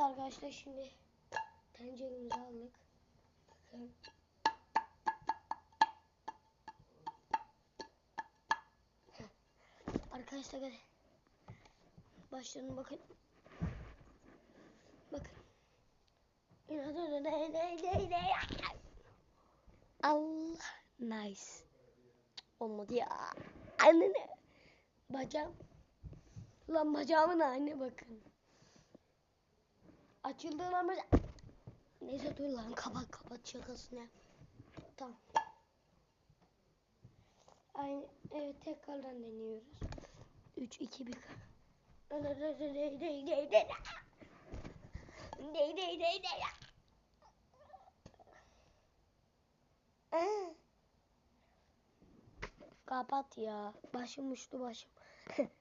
Arkadaşlar şimdi tenceremizi aldık. Bakın. Arkadaşlar hadi. Başlayalım bakın. Bakın. Ne ne ne ne Allah nice. Olmadı ya. Anne Bacağım. Lan bacağımın haline bakın. Açıldı lan bacağım. Neyse dur lan kapat kapat şakasını. Tamam. Aynı evet tekrardan deniyoruz. 3 2 1 Ney ney ney ney ney Ney ney ney ney Kapat ya. Başım uçtu başım.